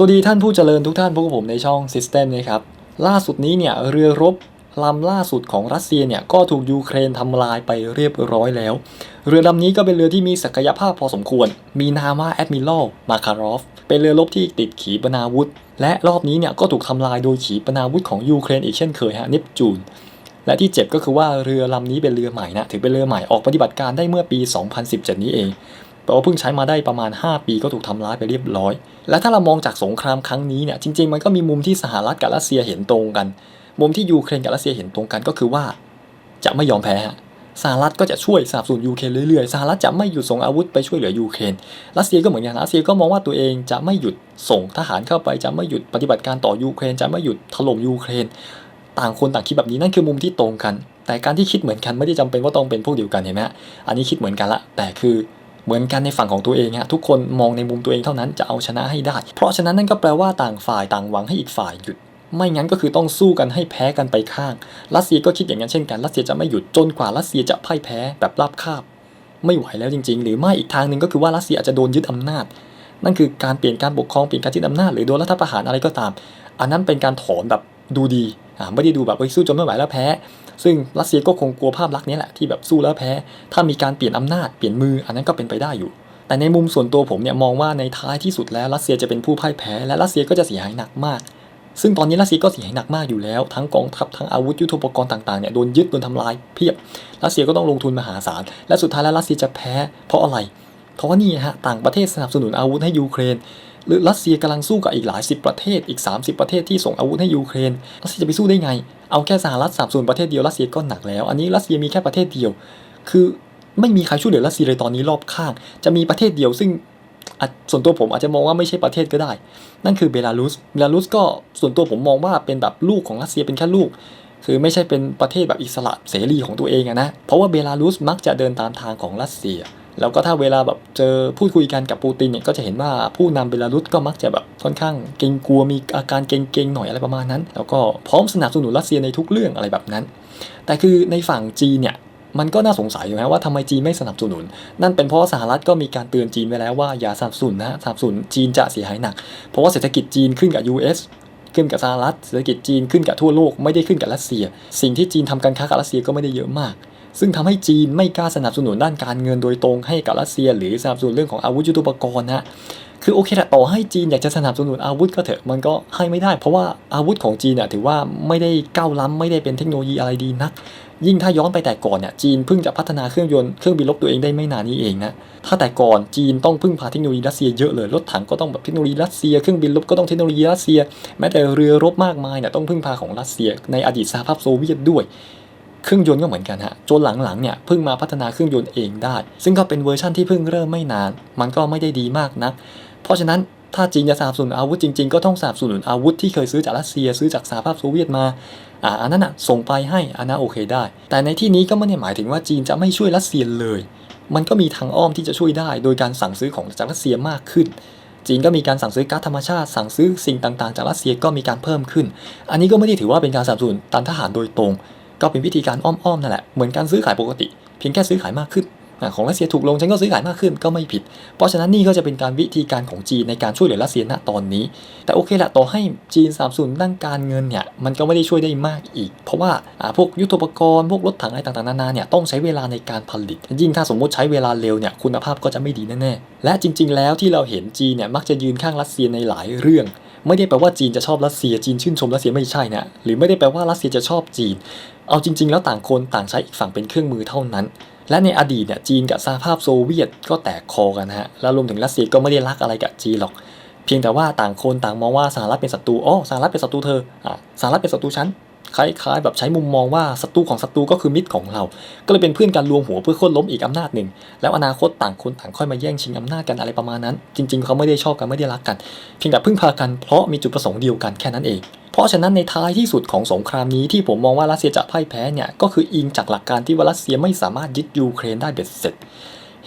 สวัสดีท่านผู้เจริญทุกท่านพบกับผมในช่อง System นะครับ ล่าสุดนี้เนี่ยเรือรบลำล่าสุดของรัสเซียเนี่ยก็ถูกยูเครนทำลายไปเรียบร้อยแล้ว เรือลำนี้ก็เป็นเรือที่มีศักยภาพพอสมควร มีนามว่าแอดมิรัลมาคารอฟ เป็นเรือรบที่ติดขีปนาวุธ และรอบนี้เนี่ยก็ถูกทำลายโดยขีปนาวุธของยูเครนอีกเช่นเคยฮะเนปจูน และที่เจ็บก็คือว่าเรือลำนี้เป็นเรือใหม่นะถือเป็นเรือใหม่ออกปฏิบัติการได้เมื่อปี 2017 นี้เอง แปลว่าเพิ่งใช้มาได้ประมาณ 5 ปีก็ถูกทำร้ายไปเรียบร้อย และถ้าเรามองจากสงครามครั้งนี้เนี่ยจริง ๆ มันก็มีมุมที่สหรัฐกับรัสเซียเห็นตรงกัน มุมที่ยูเครนกับรัสเซียเห็นตรงกันก็คือว่า จะไม่ยอมแพ้สหรัฐก็จะช่วยสนับสนุนยูเครนเรื่อยๆ สหรัฐจะไม่หยุดส่งอาวุธไปช่วยเหลือยูเครน รัสเซียก็เหมือนกัน รัสเซียก็มองว่าตัวเองจะไม่หยุดส่งทหารเข้าไป จะไม่หยุดปฏิบัติการต่อยูเครน จะไม่หยุดถล่มยูเครน ต่างคนต่างคิดแบบนี้นั่นคือมุมที่ตรงกัน แต่การที่คิดเหมือนกันไม่ได้จำเป็นว่าต้องเป็นพวกเดียวกันเห็นไหมอันนี้คิดเหมือนกันละ แต่คือ เหมือนกันในฝั่งของตัวเองฮะทุกคนมองในมุมตัวเองเท่านั้นจะเอาชนะให้ได้ เพราะฉะนั้นนั่นก็แปลว่าต่างฝ่ายต่างหวังให้อีกฝ่ายหยุด ไม่งั้นก็คือต้องสู้กันให้แพ้กันไปข้าง รัสเซียก็คิดอย่างนั้นเช่นกัน รัสเซียจะไม่หยุดจนกว่ารัสเซียจะพ่ายแพ้แบบราบคาบ ไม่ไหวแล้วจริง ๆ หรือไม่อีกทางหนึ่งก็คือว่ารัสเซียอาจจะโดนยึดอำนาจ นั่นคือการเปลี่ยนการปกครองเปลี่ยนการยึดอำนาจหรือโดนรัฐประหารอะไรก็ตาม อันนั้นเป็นการถอนแบบดูดีอ่าไม่ได้ดูแบบเฮ้ยสู้จนไม่ไหวแล้วแพ้ ซึ่งรัสเซียก็คงกลัวภาพลักษณ์นี้แหละที่แบบสู้แล้วแพ้ ถ้ามีการเปลี่ยนอำนาจเปลี่ยนมืออันนั้นก็เป็นไปได้อยู่ แต่ในมุมส่วนตัวผมเนี่ยมองว่าในท้ายที่สุดแล้วรัสเซียจะเป็นผู้พ่ายแพ้ และรัสเซียก็จะเสียหายหนักมาก ซึ่งตอนนี้รัสเซียก็เสียหายหนักมากอยู่แล้วทั้งกองทัพทั้งอาวุธยุทโธปกรณ์ต่างๆเนี่ยโดนยึดโดนทำลายเพียบรัสเซียก็ต้องลงทุนมหาศาลและสุดท้ายแล้วรัสเซียจะแพ้ เพราะอะไร เพราะว่านี่ฮะต่างประเทศสนับสนุนอาวุธให้ยูเครน หรือรัสเซียกำลังสู้กับอีกหลายสิบประเทศอีก 30 ประเทศที่ส่งอาวุธให้ยูเครนรัสเซียจะไปสู้ได้ไง เอาแค่สหรัฐสนับสนุนประเทศเดียวรัสเซียก็หนักแล้ว อันนี้รัสเซียมีแค่ประเทศเดียว คือไม่มีใครช่วยเหลือรัสเซียเลยตอนนี้รอบข้าง จะมีประเทศเดียวซึ่งส่วนตัวผมอาจจะมองว่าไม่ใช่ประเทศก็ได้ นั่นคือเบลารุสเบลารุสก็ส่วนตัวผมมองว่าเป็นแบบลูกของรัสเซียเป็นแค่ลูก คือไม่ใช่เป็นประเทศแบบอิสระเสรีของตัวเองนะเพราะว่าเบลารุสมักจะเดินตามทางของรัสเซีย แล้วก็ถ้าเวลาแบบเจอพูดคุยกันกับปูตินเนี่ยก็จะเห็นว่าผู้นำเบลารุสก็มักจะแบบค่อนข้างเกรงกลัวมีอาการเกรงๆหน่อยอะไรประมาณนั้น แล้วก็พร้อมสนับสนุนรัสเซียในทุกเรื่องอะไรแบบนั้น แต่คือในฝั่งจีนเนี่ยมันก็น่าสงสัยอยู่นะว่าทำไมจีนไม่สนับสนุน นั่นเป็นเพราะสหรัฐก็มีการเตือนจีนไว้แล้วว่าอย่าสนับสนุนนะสนับสนุนจีนจะเสียหายหนัก เพราะว่าเศรษฐกิจจีนขึ้นกับ US ขึ้นกับสหรัฐเศรษฐกิจจีนขึ้นกับทั่วโลกไม่ได้ขึ้นกับรัสเซีย สิ่งที่จีนทำการค้ากับรัสเซียก็ไม่ได้เยอะมาก ซึ่งทำให้จีนไม่กล้าสนับสนุนด้านการเงินโดยตรงให้กับรัสเซีย หรือสนับสนุนเรื่องของอาวุธยุทโธปกรณ์นะคือโอเคแหละต่อให้จีนอยากจะสนับสนุนอาวุธก็เถอะมันก็ให้ไม่ได้ เพราะว่าอาวุธของจีนเนี่ยถือว่าไม่ได้ก้าวล้ำไม่ได้เป็นเทคโนโลยีอะไรดีนัก ยิ่งถ้าย้อนไปแต่ก่อนเนี่ยจีนเพิ่งจะพัฒนาเครื่องยนต์เครื่องบินรบตัวเองได้ไม่นานนี้เองนะถ้าแต่ก่อนจีนต้องพึ่งพาเทคโนโลยีรัสเซียเยอะเลยรถถังก็ต้องแบบเทคโนโลยีรัสเซียเครื่องบินรบก็ต้องเทคโนโลยีรัสเซีย แม้แต่เรือรบมากมายเนี่ยต้องพึ่งพาของรัสเซียในอดีตสหภาพโซเวียตด้วย เครื่องยนต์ก็เหมือนกันฮะจนหลังๆเนี่ยเพิ่งมาพัฒนาเครื่องยนต์เองได้ ซึ่งก็เป็นเวอร์ชั่นที่เพิ่งเริ่มไม่นาน มันก็ไม่ได้ดีมากนักเพราะฉะนั้นถ้าจีนจะสนับสนุนอาวุธจริงๆ ก็ต้องสนับสนุนอาวุธที่เคยซื้อจากรัสเซียซื้อจากสหภาพโซเวียตมาอ่าอันนั้นอะส่งไปให้อันนั้นโอเคได้ แต่ในที่นี้ก็ไม่ได้หมายถึงว่าจีนจะไม่ช่วยรัสเซียเลย มันก็มีทางอ้อมที่จะช่วยได้ โดยการสั่งซื้อของจากรัสเซียมากขึ้น จีนก็มีการสั่งซื้อก๊าซธรรมชาติ สั่งซื้อสิ่งต่างๆ จากรัสเซียก็มีการเพิ่มขึ้น อันนี้ก็ไม่ได้ถือว่าเป็นการสนับสนุนตันทหารโดยตรง ก็เป็นวิธีการอ้อมๆนั่นแหละเหมือนการซื้อขายปกติ เพียงแค่ซื้อขายมากขึ้นของรัสเซียถูกลงฉันก็ซื้อขายมากขึ้นก็ไม่ผิด เพราะฉะนั้นนี่ก็จะเป็นการวิธีการของจีนในการช่วยเหลือรัสเซียณตอนนี้ แต่โอเคแหละต่อให้จีนสนับสนุนด้านการเงินเนี่ยมันก็ไม่ได้ช่วยได้มากอีก เพราะว่าพวกยุทโธปกรณ์พวกรถถังอะไรต่างๆนานาเนี่ยต้องใช้เวลาในการผลิต ยิ่งถ้าสมมติใช้เวลาเร็วเนี่ยคุณภาพก็จะไม่ดีแน่ๆและจริง ๆ แล้วที่เราเห็นจีนเนี่ยมักจะยืนข้างรัสเซียในหลายเรื่อง ไม่ได้แปลว่าจีนจะชอบรัสเซียจีนชื่นชมรัสเซียไม่ใช่นะหรือไม่ได้แปลว่ารัสเซียจะชอบจีน เอาจริง ๆ แล้วต่างคนต่างใช้อีกฝั่งเป็นเครื่องมือเท่านั้น และในอดีตเนี่ยจีนกับสหภาพโซเวียตก็แตกคอกันะฮะแล้วรวมถึงรัสเซียก็ไม่ได้รักอะไรกับจีนหรอก เพียงแต่ว่าต่างคนต่างมองว่าสหรัฐเป็นศัตรูอ๋อสหรัฐเป็นศัตรูเธออะสหรัฐเป็นศัตรูฉัน คล้ายๆ แบบใช้มุมมองว่าศัตรูของศัตรูก็คือมิตรของเรา ก็เลยเป็นเพื่อนกันรวมหัวเพื่อโค่นล้มอีกอำนาจหนึ่ง แล้วอนาคตต่างคนต่างค่อยมาแย่งชิงอำนาจกันอะไรประมาณนั้น จริง ๆ เขาไม่ได้ชอบกันไม่ได้รักกัน เพียงแต่พึ่งพากันเพราะมีจุดประสงค์เดียวกันแค่นั้นเอง เพราะฉะนั้นในท้ายที่สุดของสงครามนี้ที่ผมมองว่ารัสเซียจะพ่ายแพ้เนี่ยก็คืออิงจากหลักการที่ว่ารัสเซียไม่สามารถยึดยูเครนได้เบ็ดเสร็จ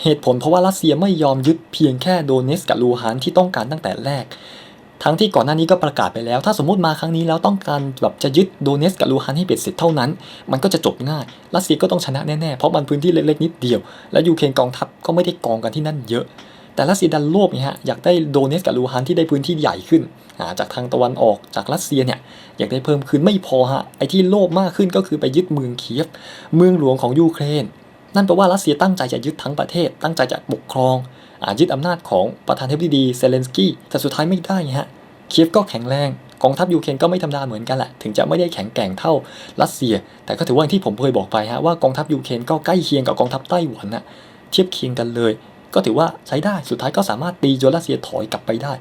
เหตุผลเพราะว่ารัสเซียไม่ยอมยึดเพียงแค่โดเนสกับลูฮานที่ต้องการตั้งแต่แรก ทั้งที่ก่อนหน้านี้ก็ประกาศไปแล้ว ถ้าสมมติมาครั้งนี้แล้วต้องการแบบจะยึดโดเนสกับลูฮานให้เบ็ดเสร็จเท่านั้น มันก็จะจบง่ายรัสเซียก็ต้องชนะแน่ๆ เพราะมันพื้นที่เล็กๆนิดเดียว และยูเครนกองทัพก็ไม่ได้กองกันที่นั่นเยอะ แต่รัสเซียดันโลภไงฮะอยากได้โดเนสกับลูฮานที่ได้พื้นที่ใหญ่ขึ้น จากทางตะวันออกจากรัสเซียเนี่ยอยากได้เพิ่มขึ้นไม่พอฮะไอ้ที่โลภมากขึ้นก็คือไปยึดเมืองเคียฟเมืองหลวงของยูเครนนั่นแปลว่ารัสเซียตั้งใจจะยึดทั้งประเทศ ตั้งใจจะปกครอง อายึดอำนาจของประธานาธิบดี เซเลนสกี้ แต่สุดท้ายไม่ได้ไงฮะ เคียฟก็แข็งแรง กองทัพยูเครนก็ไม่ธรรมดาเหมือนกันแหละ ถึงจะไม่ได้แข็งแกร่งเท่ารัสเซีย แต่ก็ถือว่าอย่างที่ผมเคยบอกไปฮะว่ากองทัพยูเครนก็ใกล้เคียงกับกองทัพไต้หวันนะเทียบเคียงกันเลย ก็ถือว่าใช้ได้ สุดท้ายก็สามารถตีจนรัสเซียถอยกลับไปได้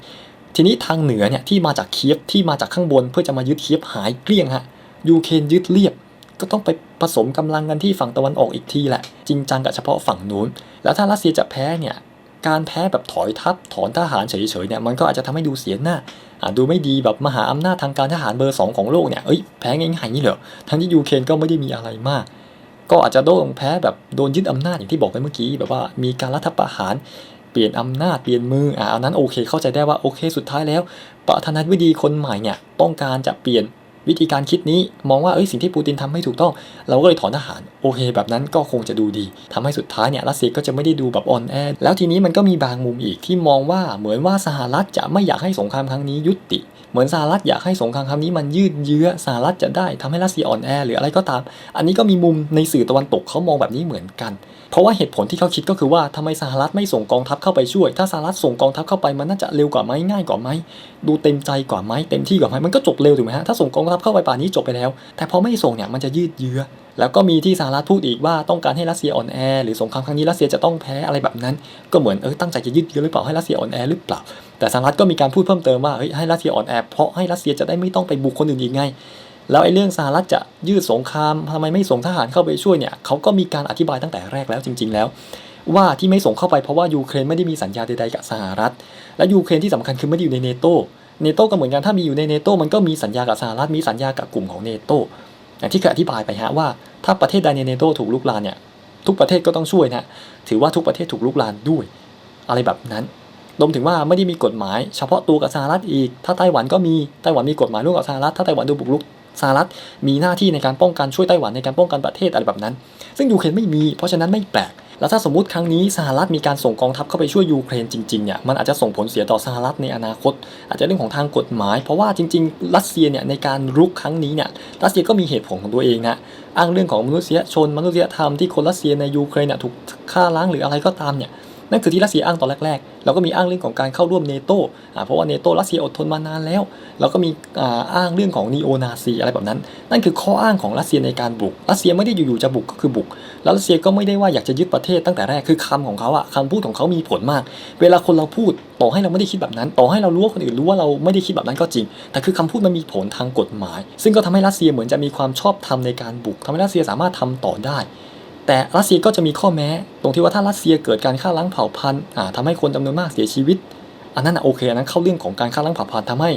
ทีนี้ทางเหนือเนี่ยที่มาจากเคียฟที่มาจากข้างบนเพื่อจะมายึดเคียฟหายเกลี้ยงฮะ ยูเครนยึดเรียบก็ต้องไปผสมกำลังกันที่ฝั่งตะวันออกอีกทีแหละ จริงจังกับเฉพาะฝั่งนู้น แล้วถ้ารัสเซียจะแพ้เนี่ย การแพ้แบบถอยทัพถอนทหารเฉยๆเนี่ยมันก็อาจจะทำให้ดูเสียหน้าดูไม่ดีแบบมหาอำนาจทางการทหารเบอร์สองของโลกเนี่ยเอ้ยแพ้ง่ายๆนี่เหรอทั้งที่ยูเครนก็ไม่ได้มีอะไรมาก ก็อาจจะโดนแพ้แบบโดนยึดอำนาจอย่างที่บอกไปเมื่อกี้แบบว่ามีการรัฐประหารเปลี่ยนอำนาจเปลี่ยนมืออ่าอันนั้นโอเคเข้าใจได้ว่าโอเคสุดท้ายแล้วประธานาธิบดีคนใหม่เนี่ยต้องการจะเปลี่ยน วิธีการคิดนี้มองว่าเอ้ยสิ่งที่ปูตินทำไม่ถูกต้อง เราก็เลยถอนทหารโอเคแบบนั้นก็คงจะดูดีทำให้สุดท้ายเนี่ยรัสเซียก็จะไม่ได้ดูแบบอ่อนแอแล้วทีนี้มันก็มีบางมุมอีกที่มองว่าเหมือนว่าสหรัฐจะไม่อยากให้สงครามครั้งนี้ยุติ เหมือนสหรัฐอยากให้สงครามครั้งนี้มันยืดเยื้อสหรัฐจะได้ทำให้รัสเซียอ่อนแอหรืออะไรก็ตาม อันนี้ก็มีมุมในสื่อตะวันตกเขามองแบบนี้เหมือนกัน เพราะว่าเหตุผลที่เขาคิดก็คือว่าทำไมสหรัฐไม่ส่งกองทัพเข้าไปช่วย ถ้าสหรัฐส่งกองทัพเข้าไปมันน่าจะเร็วกว่าไหมง่ายกว่าไหมดูเต็มใจกว่าไหมเต็มที่กว่าไหมมันก็จบเร็วถูกไหมฮะถ้าส่งกองทัพเข้าไปป่านนี้จบไปแล้ว แต่พอไม่ส่งเนี่ยมันจะยืดเยื้อแล้วก็มีที่สหรัฐพูดอีกว่าต้องการให้รัสเซียอ่อนแอหรือสงครามครั้งนี้รัสเซียจะต้องแพ้อะไรแบบนั้น ก็เหมือนเออตั้งใจจะยืดเยื้อหรือเปล่าให้รัสเซียอ่อนแอหรือเปล่าแต่สหรัฐก็มีการพูดเพิ่มเติมว่าเฮ้ยให้รัสเซียอ่อนแอเพราะให้รัสเซียจะได้ไม่ต้องไปบุกคนอื่นอีกไง แล้วไอ้เรื่องสหรัฐจะยืดสงครามทำไมไม่ส่งทหารเข้าไปช่วยเนี่ยเขาก็มีการอธิบายตั้งแต่แรกแล้วจริง ๆ แล้ว ว่าที่ไม่ส่งเข้าไปเพราะว่ายูเครนไม่ได้มีสัญญาใดๆกับสหรัฐ และยูเครนที่สำคัญคือไม่ได้อยู่ในเนโตเนโตก็เหมือนกันถ้ามีอยู่ในเนโตมันก็มีสัญญากับสหรัฐมีสัญญากับกลุ่มของเนโตอย่างที่เคยอธิบายไปฮะว่าถ้าประเทศใดในเนโตถูกลุกลานเนี่ยทุกประเทศก็ต้องช่วยนะถือว่าทุกประเทศถูกลุกลานด้วย อะไรแบบนั้นรวมถึงว่าไม่ได้มีกฎหมายเฉพาะตัวกับสหรัฐอีก ถ้าไต้หวันก็มีไต้หวันมีกฎหมายร่วมกับสหรัฐถ้าไต้หวันโดนบุกรุก สหรัฐมีหน้าที่ในการป้องกันช่วยไต้หวันในการป้องกันประเทศอะไรแบบนั้น ซึ่งยูเครนไม่มี เพราะฉะนั้นไม่แปลก แล้วถ้าสมมติครั้งนี้สหรัฐมีการส่งกองทัพเข้าไปช่วยยูเครนจริงๆเนี่ยมันอาจจะส่งผลเสียต่อสหรัฐในอนาคต อาจจะเรื่องของทางกฎหมาย เพราะว่าจริง ๆ รัสเซียเนี่ยในการรุกครั้งนี้เนี่ยรัสเซียก็มีเหตุผลของตัวเองนะอ้างเรื่องของมนุษยชนมนุษยธรรมที่คนรัสเซียในยูเครนเนี่ยถูกฆ่าล้างหรืออะไรก็ตามเนี่ยนั่นคือที่รัสเซียอ้างตอนแรกๆแล้วก็มีอ้างเรื่องของการเข้าร่วมเนโตเพราะว่าเนโตรัสเซียอดทนมานานแล้วแล้วก็มีอ,อ้างเรื่องของนีโอนาซีอะไรแบบนั้น นั่นคือข้ออ้างของรัสเซียในการบุก รัสเซียไม่ได้อยู่ๆจะบุกก็คือบุก แล้วรัสเซียก็ไม่ได้ว่าอยากจะยึดประเทศตั้งแต่แรกคือคำของเขาอะคำพูดของเขามีผลมาก เวลาคนเราพูดต่อให้เราไม่ได้คิดแบบนั้น ต่อให้เรารู้ว่าคนอื่นรู้ว่าเราไม่ได้คิดแบบนั้นก็จริง แต่คือคำพูดมันมีผลทางกฎหมาย ซึ่งก็ทำให้รัสเซียเหมือนจะมีความชอบธรรมในการบุกทำให้รัสเซียสามารถทำต่อได้ แต่รัสเซียก็จะมีข้อแม้ ตรงที่ว่าถ้ารัสเซียเกิดการฆ่าล้างเผ่าพันธุ์อ่าทำให้คนจำนวนมากเสียชีวิต อันนั้นโอเคอันนั้นเข้าเรื่องของการฆ่าล้างเผ่าพันธุ์ทำให้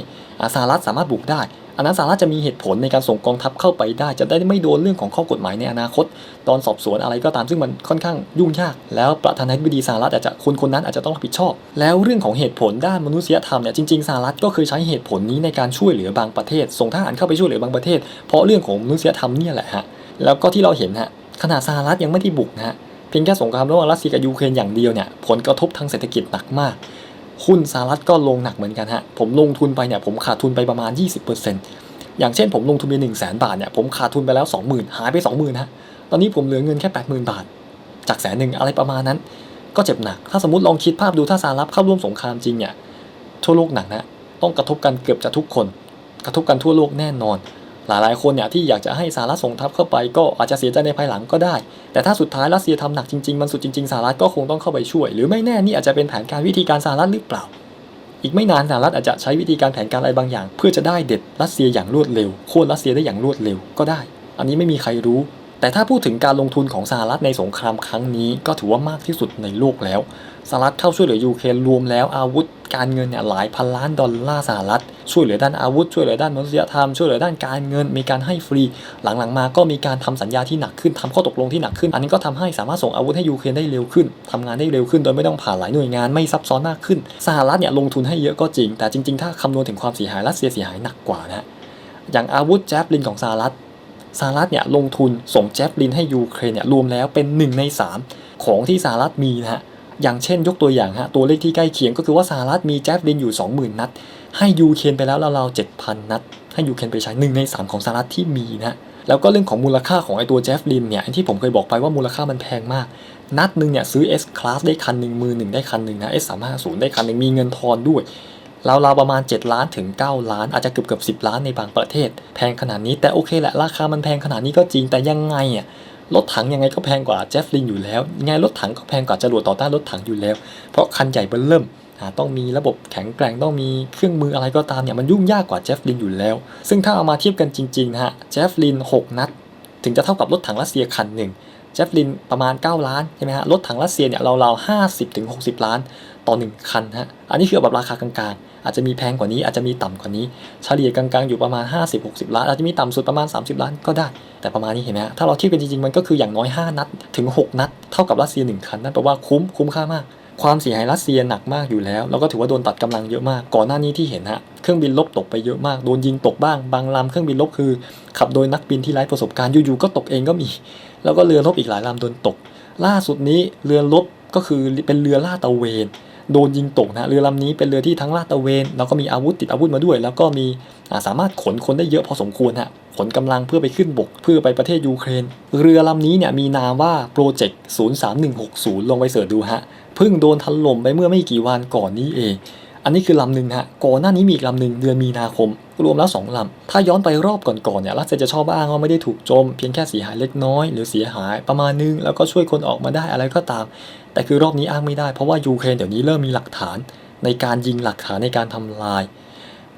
สหรัฐสามารถบุกได้ อันนั้นสหรัฐจะมีเหตุผลในการส่งกองทัพเข้าไปได้ จะได้ไม่โดนเรื่องของข้อกฎหมายในอนาคต ตอนสอบสวนอะไรก็ตามซึ่งมันค่อนข้างยุ่งยาก แล้วประธานาธิบดีสหรัฐอาจจะคนคนนั้นอาจจะต้องรับผิดชอบ แล้วเรื่องของเหตุผลด้านมนุษยธรรมเนี่ยจริงๆสหรัฐก็เคยใช้เหตุผลนี้ในการช่วยเหลือบางประเทศ ส่งทหารเข้าไปช่วยเหลือบางประเทศ เพราะเรื่องของมนุษยธรรมเนี่ยแหละฮะแล้วก็ที่เราเห็นฮะขนาดสหรัฐยังไม่ได้บุกนะฮะเพียงแค่สงครามระหว่างรัสเซียกับยูเครนอย่างเดียวเนี่ยผลกระทบทางเศรษฐกิจหนักมาก หุ้นสหรัฐก็ลงหนักเหมือนกันฮะ ผมลงทุนไปเนี่ยผมขาดทุนไปประมาณ 20%อย่างเช่นผมลงทุนไป1 0 0 0 0แบาทเนี่ยผมขาดทุนไปแล้ว 20,000 หายไป 20,000ฮะ ตอนนี้ผมเหลือเงินแค่ 80,000 บาท จากแสนหนึ่งอะไรประมาณนั้น ก็เจ็บหนัก ถ้าสมมติลองคิดภาพดูถ้าสหรัฐเข้าร่วมสงครามจริงเนี่ยทั่วโลกหนักนะ ต้องกระทบกันเกือบจะทุกคน กระทบกันทั่วโลกแน่นอน หลายๆคนเนี่ยที่อยากจะให้สหรัฐส่งทัพเข้าไปก็อาจจะเสียใจในภายหลังก็ได้ แต่ถ้าสุดท้ายรัสเซียทำหนักจริงๆ มันสุดจริงๆสหรัฐก็คงต้องเข้าไปช่วย หรือไม่แน่นี่อาจจะเป็นแผนการวิธีการสหรัฐหรือเปล่า อีกไม่นานสหรัฐอาจจะใช้วิธีการแผนการอะไรบางอย่าง เพื่อจะได้เด็ดรัสเซียอย่างรวดเร็วโค่นรัสเซียได้อย่างรวดเร็วก็ได้ อันนี้ไม่มีใครรู้ แต่ถ้าพูดถึงการลงทุนของสหรัฐในสงครามครั้งนี้ ก็ถือว่ามากที่สุดในโลกแล้วสหรัฐเข้าช่วยเหลือยูเครนรวมแล้วอาวุธการเงินเนี่ยหลายพันล้านดอลลาร์สหรัฐช่วยเหลือด้านอาวุธช่วยเหลือด้านมนุษยธรรมช่วยเหลือด้านการเงิน มีการให้ฟรี หลังๆมาก็มีการทำสัญญาที่หนักขึ้นทำข้อตกลงที่หนักขึ้น อันนี้ก็ทำให้สามารถส่งอาวุธให้ยูเครนได้เร็วขึ้นทำงานได้เร็วขึ้นโดยไม่ต้องผ่านหลายหน่วยงานไม่ซับซ้อนมากขึ้นสหรัฐเนี่ยลงทุนให้เยอะก็จริง แต่จริงๆ ถ้าคำนวณถึงความเสียหายรัสเซียเสียหายหนักกว่านะอย่างอาวุธแจ๊บลินของสหรัฐ สหรัฐเนี่ยลงทุนส่งแจ๊บลินให้ยูเครนเนี่ยรวมแล้วเป็น 1 ใน 3 ของที่สหรัฐมีนะฮะอย่างเช่นยกตัวอย่างฮะตัวเลขที่ใกล้เคียงก็คือว่าสหรัฐมีแจฟลินอยู่ 20,000 นัด ให้ยูเครนไปแล้วราวๆ7,000 นัด ให้ยูเครนไปใช้หนึ่งใน 3 ของสหรัฐที่มีนะแล้วก็เรื่องของมูลค่าของไอตัวแจฟลินเนี่ยที่ผมเคยบอกไปว่ามูลค่ามันแพงมากนัดหนึ่งเนี่ยซื้อ S Class ได้คันหนึ่งมือหนึ่งได้คันหนึ่งนะ S 3 5 0ได้คันหนึ่งมีเงินทอนด้วย ราวๆประมาณ 7 ล้านถึง 9 ล้าน อาจจะเกือบเกือบ10ล้านในบางประเทศ แพงขนาดนี้แต่โอเคแหละราคามันแพงขนาดนี้ก็จริงแต่ยังไงอะรถถังยังไงก็แพงกว่าแจฟลินอยู่แล้วยังไงรถถังก็แพงกว่าจรวดต่อต้านรถถังอยู่แล้ว เพราะคันใหญ่เบิ่เริ่มต้องมีระบบแข็งแกร่งต้องมีเครื่องมืออะไรก็ตามเนี่ยมันยุ่งยากกว่าแจฟลินอยู่แล้ว ซึ่งถ้าเอามาเทียบกันจริงๆนะฮะแจฟลิน 6 นัด ถึงจะเท่ากับรถถังรัสเซียคันหนึ่งแจฟลินประมาณ 9 ล้านใช่ไหมฮะรถถังรัสเซียเนี่ยเราๆห้าสิบถึงหกสิบล้านต่อ 1 คันฮะอันนี้คือแบบราคากลางๆ อาจจะมีแพงกว่านี้อาจจะมีต่ำกว่านี้เฉลี่ยกลางๆอยู่ประมาณ 50-60 ล้านอาจจะมีต่ำสุดประมาณ 30 ล้านก็ได้ แต่ประมาณนี้เห็นไหมฮะถ้าเราเทียบกันจริงๆมันก็คืออย่างน้อย 5 นัด ถึง 6 นัด เท่ากับรัสเซีย1คันนั่นแปลว่าคุ้มคุ้มค่ามากความเสียหายรัสเซียหนักมากอยู่แล้ว แล้วก็ถือว่าโดนตัดกำลังเยอะมาก ก่อนหน้านี้ที่เห็นฮะ เครื่องบินลบตกไปเยอะมาก โดนยิงตกบ้าง บางลำเครื่องบินลบคือ ขับโดยนักบินที่ไร้ประสบการณ์ อยู่ๆ ก็ตกเองก็มี แล้วก็เรือรบอีกหลายลำโดนตก ล่าสุดนี้เรือรบก็คือเป็นเรือลาตะเวน โดนยิงตกนะเรือลำนี้เป็นเรือที่ทั้งลาดตระเวนแล้วก็มีอาวุธติดอาวุธมาด้วย แล้วก็มีสามารถขนคนได้เยอะพอสมควรฮะขนกำลังเพื่อไปขึ้นบกเพื่อไปประเทศยูเครน เรือลำนี้เนี่ยมีนามว่าโปรเจกต์03160ลงไปเสิร์ชดูฮะเพิ่งโดนถล่มไปเมื่อไม่กี่วันก่อนนี้เอง อันนี้คือลำหนึ่งฮะก่อนหน้านี้มีอีกลำหนึ่งเดือนมีนาคม รวมแล้ว 2ลำ ถ้าย้อนไปรอบก่อนๆเนี่ยรัสเซียจะชอบอ้างว่าไม่ได้ถูกโจม เพียงแค่เสียหายเล็กน้อย หรือเสียหายประมาณนึง แล้วก็ช่วยคนออกมาได้อะไรก็ตาม แต่คือรอบนี้อ้างไม่ได้เพราะว่ายูเครนเดี๋ยวนี้เริ่มมีหลักฐานในการยิงหลักฐานในการทำลาย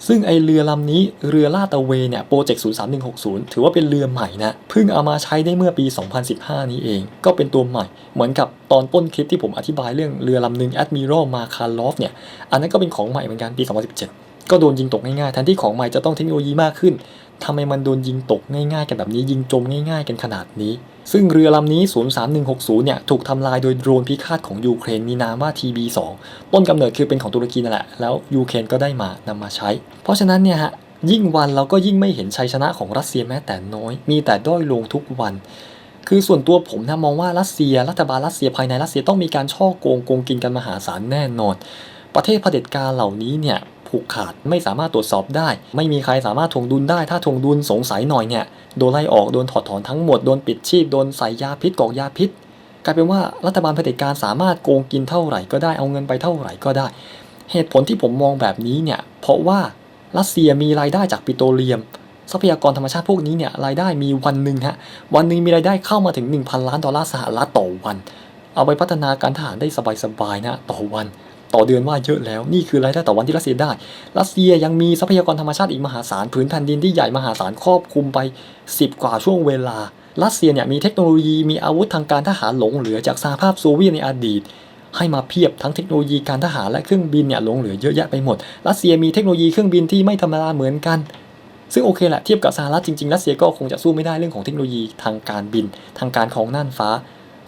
ซึ่งไอเรือลำนี้เรือลาดตะเวนเนี่ยโปรเจกต์ 03160 ถือว่าเป็นเรือใหม่นะเพิ่งเอามาใช้ได้เมื่อปี 2015 นี้เอง ก็เป็นตัวใหม่ เหมือนกับตอนต้นคลิปที่ผมอธิบายเรื่องเรือลำหนึ่ง Admiral m a k a r o v เนี่ย อันนั้นก็เป็นของใหม่เหมือนกันปี 2017 ก็โดนยิงตกง่ายๆแทนที่ของใหม่จะต้องเทคโนโลยีมากขึ้น ทำไมมันโดนยิงตกง่ายๆ กันแบบนี้ยิงจมง่ายๆ กันขนาดนี้ ซึ่งเรือลำนี้ 03160 เนี่ย ถูกทำลายโดยโดรนพิฆาตของยูเครนมีนามว่า TB2 ต้นกำเนิดคือเป็นของตุรกีนั่นแหละ แล้วยูเครนก็ได้มานำมาใช้ เพราะฉะนั้นเนี่ยฮะยิ่งวันเราก็ยิ่งไม่เห็นชัยชนะของรัสเซียแม้แต่น้อย มีแต่ด้อยลงทุกวัน คือส่วนตัวผมนะมองว่ารัสเซียรัฐบาลรัสเซียภายในรัสเซียต้องมีการช่อโกงโกงกินกันมหาศาลแน่นอน ประเทศเผด็จการเหล่านี้เนี่ย ผูกขาดไม่สามารถตรวจสอบได้ ไม่มีใครสามารถทวงดุลได้ ถ้าทวงดุลสงสัยหน่อยเนี่ยโดนไล่ออกโดนถอดถอนทั้งหมดโดนปิดชีพโดนใส่ยาพิษกอกยาพิษกลายเป็นว่ารัฐบาลเผด็จการสามารถโกงกินเท่าไหร่ก็ได้เอาเงินไปเท่าไหร่ก็ได้ เหตุผลที่ผมมองแบบนี้เนี่ยเพราะว่ารัสเซียมีรายได้จากปิโตรเลียม ทรัพยากรธรรมชาติพวกนี้เนี่ยรายได้มีวันหนึ่งฮะวันหนึ่งมีรายได้เข้ามาถึง 1,000 ล้านดอลลาร์สหรัฐต่อวัน เอาไปพัฒนาการทหารได้สบายๆนะต่อวัน ต่อเดือนว่าเยอะแล้ว นี่คือรายได้ต่อวันที่รัสเซียได้ รัสเซียยังมีทรัพยากรธรรมชาติอีกมหาศาลผืนแผ่นดินที่ใหญ่มหาศาลครอบคลุมไป 10 กว่าช่วงเวลา รัสเซียเนี่ยมีเทคโนโลยีมีอาวุธทางการทหารหลงเหลือจากสหภาพโซเวียตในอดีตให้มาเพียบทั้งเทคโนโลยีการทหารและเครื่องบินเนี่ยหลงเหลือเยอะแยะไปหมด รัสเซียมีเทคโนโลยีเครื่องบินที่ไม่ธรรมดาเหมือนกัน ซึ่งโอเคแหละเทียบกับสหรัฐจริงๆ รัสเซียก็คงจะสู้ไม่ได้เรื่องของเทคโนโลยีทางการบิน ทางการของน่านฟ้า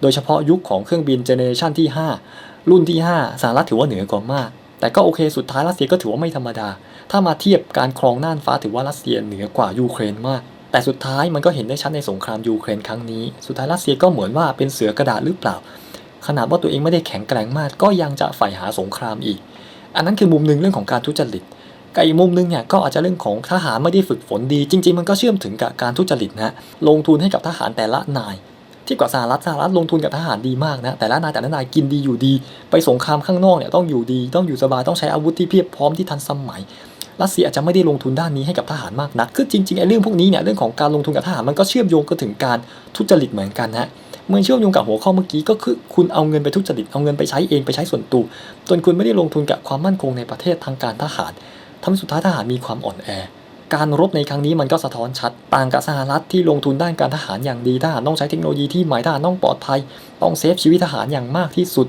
โดยเฉพาะยุคของเครื่องบินเจเนอเรชันที่ 5 รุ่นที่ 5สหรัฐถือว่าเหนือกว่ามาก แต่ก็โอเคสุดท้ายรัสเซียก็ถือว่าไม่ธรรมดา ถ้ามาเทียบการครองน่านฟ้าถือว่ารัสเซียเหนือกว่ายูเครนมากแต่สุดท้ายมันก็เห็นได้ชัดในสงครามยูเครนครั้งนี้ สุดท้ายรัสเซียก็เหมือนว่าเป็นเสือกระดาษหรือเปล่า ขนาดว่าตัวเองไม่ได้แข็งแกร่งมาก ก็ยังจะใฝ่หาสงครามอีก อันนั้นคือมุมหนึ่งเรื่องของการทุจริตกับอีกมุมหนึงเนี่ยก็อาจจะเรื่องของทหารไม่ได้ฝึกฝนดี จริง ๆ มันก็เชื่อมถึงกับการทุจริตนะฮะลงทุนให้กับทหารแต่ละนาย ที่กว่าสหรัฐสหรัฐลงทุนกับทหารดีมากนะแต่ละนายแต่ละนายกินดีอยู่ดี ไปสงครามข้างนอกเนี่ยต้องอยู่ดีต้องอยู่สบายต้องใช้อาวุธที่เพียบพร้อมที่ทันสมัยรัสเซียอาจจะไม่ได้ลงทุนด้านนี้ให้กับทหารมากนักคือจริงๆไอ้เรื่องพวกนี้เนี่ยเรื่องของการลงทุนกับทหารมันก็เชื่อมโยงกันถึงการทุจริตเหมือนกันฮะเมื่อเชื่อมโยงกับหัวข้อเมื่อกี้ก็คือคุณเอาเงินไปทุจริตเอาเงินไปใช้เองไปใช้ส่วนตัวจนคุณไม่ได้ลงทุนกับความมั่นคงในประเทศทางการทหารทำให้สุดท้ายทหารมีความอ่อนแอ การรบในครั้งนี้มันก็สะท้อนชัด ต่างกับสหรัฐที่ลงทุนด้านการทหารอย่างดีทหารต้องใช้เทคโนโลยีที่ใหม่ทหารต้องปลอดภัย ต้องเซฟชีวิตทหารอย่างมากที่สุด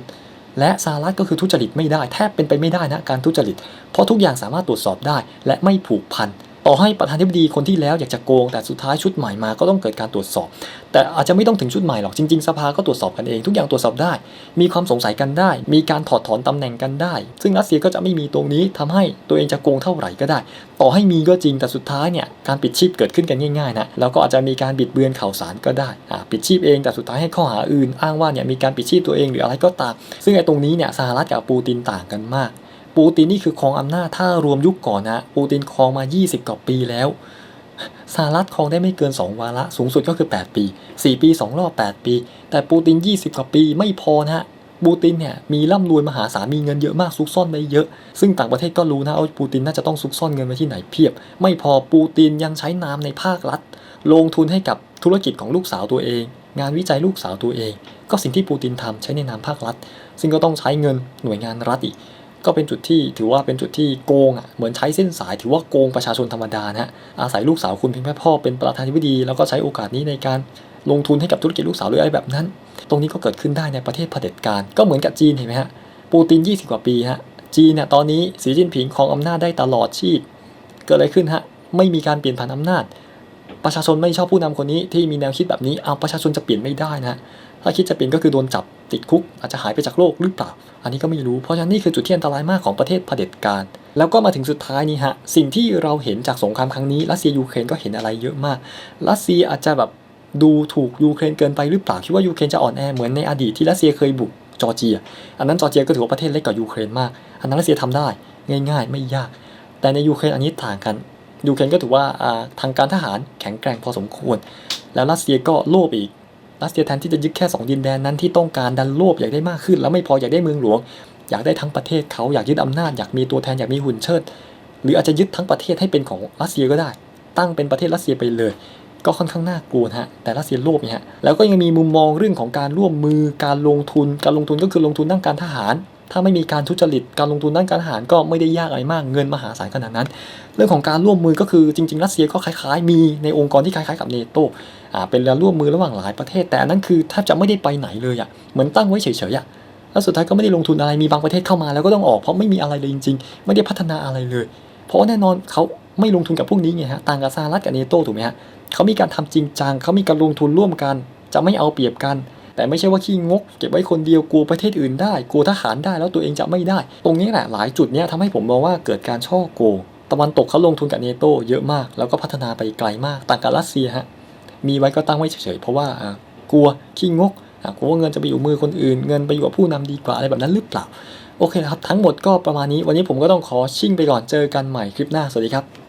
และสหรัฐก็คือทุจริตไม่ได้แทบเป็นไปไม่ได้นะการทุจริต เพราะทุกอย่างสามารถตรวจสอบได้และไม่ผูกพัน ต่อให้ประธานธิบดีคนที่แล้วอยากจะโกง แต่สุดท้ายชุดใหม่มาก็ต้องเกิดการตรวจสอบ แต่อาจจะไม่ต้องถึงชุดใหม่หรอกจริงๆ สภาก็ตรวจสอบกันเองทุกอย่างตรวจสอบได้ มีความสงสัยกันได้ มีการถอดถอนตำแหน่งกันได้ ซึ่งรัสเซียก็จะไม่มีตรงนี้ทำให้ตัวเองจะโกงเท่าไหร่ก็ได้ ต่อให้มีก็จริงแต่สุดท้ายเนี่ยการปิดชีพเกิดขึ้นกันง่ายๆนะแล้วก็อาจจะมีการบิดเบือนข่าวสารก็ได้อ่าปิดชีพเองแต่สุดท้ายให้ข้อหาอื่น อ้างว่าเนี่ยมีการปิดชีพตัวเองหรืออะไรก็ตาม ซึ่งไอ้ตรงนี้เนี่ยสหรัฐกับปูตินต่างกันมาก ปูตินนี่คือครองอำนาจถ้ารวมยุคก่อนนะปูตินครองมา 20กว่าปีแล้วสหรัฐครองได้ไม่เกิน 2 วาระสูงสุดก็คือ 8 ปี 4 ปี 2 รอบ 8 ปี แต่ปูติน 20 กว่าปีไม่พอนะฮะปูตินเนี่ยมีร่ำรวยมหาศาลมีเงินเยอะมากซุกซ่อนไว้เยอะ ซึ่งต่างประเทศก็รู้นะว่าปูตินน่าจะต้องซุกซ่อนเงินไว้ที่ไหนเพียบ ไม่พอปูตินยังใช้นามในภาครัฐ ลงทุนให้กับธุรกิจของลูกสาวตัวเอง งานวิจัยลูกสาวตัวเอง ก็สิ่งที่ปูตินทำใช้ในนามภาครัฐ ซึ่งก็ต้องใช้เงินหน่วยงานรัฐอีก ก็เป็นจุดที่ถือว่าเป็นจุดที่โกงอะเหมือนใช้เส้นสายถือว่าโกงประชาชนธรรมดานะฮะอาศัยลูกสาวคุณเพียงแค่พ่อเป็นประธานาธิบดี แล้วก็ใช้โอกาสนี้ในการลงทุนให้กับธุรกิจลูกสาวหรืออะไรแบบนั้น ตรงนี้ก็เกิดขึ้นได้ในประเทศเผด็จการก็เหมือนกับจีนเห็นไหมฮะปูติน 20 กว่าปีฮะจีนเนี่ยตอนนี้สีจิ้นผิงของอำนาจได้ตลอดชีพ เกิดอะไรขึ้นฮะไม่มีการเปลี่ยนผ่านอำนาจ ประชาชนไม่ชอบผู้นำคนนี้ที่มีแนวคิดแบบนี้เอาประชาชนจะเปลี่ยนไม่ได้นะ ถ้าคิดจะเปลี่ยนก็คือโดนจับติดคุก อาจจะหายไปจากโลกหรือเปล่า อันนี้ก็ไม่รู้ เพราะฉะนั้นนี่คือจุดที่อันตรายมากของประเทศเผด็จการ แล้วก็มาถึงสุดท้ายนี้ฮะ สิ่งที่เราเห็นจากสงครามครั้งนี้รัสเซียยูเครนก็เห็นอะไรเยอะมาก รัสเซียอาจจะแบบดูถูกยูเครนเกินไปหรือเปล่า คิดว่ายูเครนจะอ่อนแอเหมือนในอดีตที่รัสเซียเคยบุกจอร์เจีย อันนั้นจอร์เจียก็ถือว่าประเทศเล็กกว่ายูเครนมาก อันนั้นรัสเซียทำได้ง่าย ๆ ไม่ยาก แต่ในยูเครนอันนี้ต่างกัน ยูเครนก็ถือว่าอ่าทางการทหารแข็งแกร่งพอสมควร แล้วรัสเซียก็โลภอีก รัสเซียแทนที่จะยึดแค่ 2 ดินแดนนั้นที่ต้องการดันโลภอยากได้มากขึ้น แล้วไม่พออยากได้เมืองหลวง อยากได้ทั้งประเทศเขาอยากยึดอำนาจอยากมีตัวแทนอยากมีหุ่นเชิด หรืออาจจะยึดทั้งประเทศให้เป็นของรัสเซียก็ได้ ตั้งเป็นประเทศรัสเซียไปเลย ก็ค่อนข้างน่ากลัวฮะแต่รัสเซียโลภเนี่ยฮะแล้วก็ยังมีมุมมองเรื่องของการร่วมมือการลงทุน การลงทุนก็คือลงทุนด้านการทหาร ถ้าไม่มีการทุจริตการลงทุนด้านการทหารก็ไม่ได้ยากอะไรมากเงินมหาศาลขนาดนั้น เรื่องของการร่วมมือก็คือจริง ๆ รัสเซียก็คล้าย ๆ มีในองค์กรที่คล้ายๆกับเนโต เป็นการร่วมมือระหว่างหลายประเทศ แต่อันนั้นคือแทบจะไม่ได้ไปไหนเลยอะ่ะเหมือนตั้งไว้เฉยๆอะแล้วสุดท้ายก็ไม่ได้ลงทุนอะไรมีบางประเทศเข้ามาแล้วก็ต้องออกเพราะไม่มีอะไรเลยจริง ๆ ไม่ได้พัฒนาอะไรเลย เพราะแน่นอนเขาไม่ลงทุนกับพวกนี้ไงฮะต่างกับสหรัฐกับเนโตถูกไหมฮะเขามีการทำจริงจังเขามีการลงทุนร่วมกัน จะไม่เอาเปรียบกัน แต่ไม่ใช่ว่าขี้งก เก็บไว้คนเดียวกลัวประเทศอื่นได้กลัวทหารได้แล้วตัวเองจะไม่ได้ ตรงนี้แหละหลายจุดเนี้ยทำให้ผมมองว่าเกิดการช่อโกงตะวันตกเขาลงทุนกับเนโตเยอะมาก แล้วก็พัฒนาไปไกลมากต่างกับรัสเซียฮะ มีไว้ก็ตั้งไว้เฉยๆเพราะว่ากลัวขี้งกกลัวว่าเงินจะไปอยู่มือคนอื่น เงินไปอยู่กับผู้นำดีกว่าอะไรแบบนั้นหรือเปล่า โอเคครับ ทั้งหมดก็ประมาณนี้ วันนี้ผมก็ต้องขอชิ่งไปก่อนเจอกันใหม่คลิปหน้า สวัสดีครับ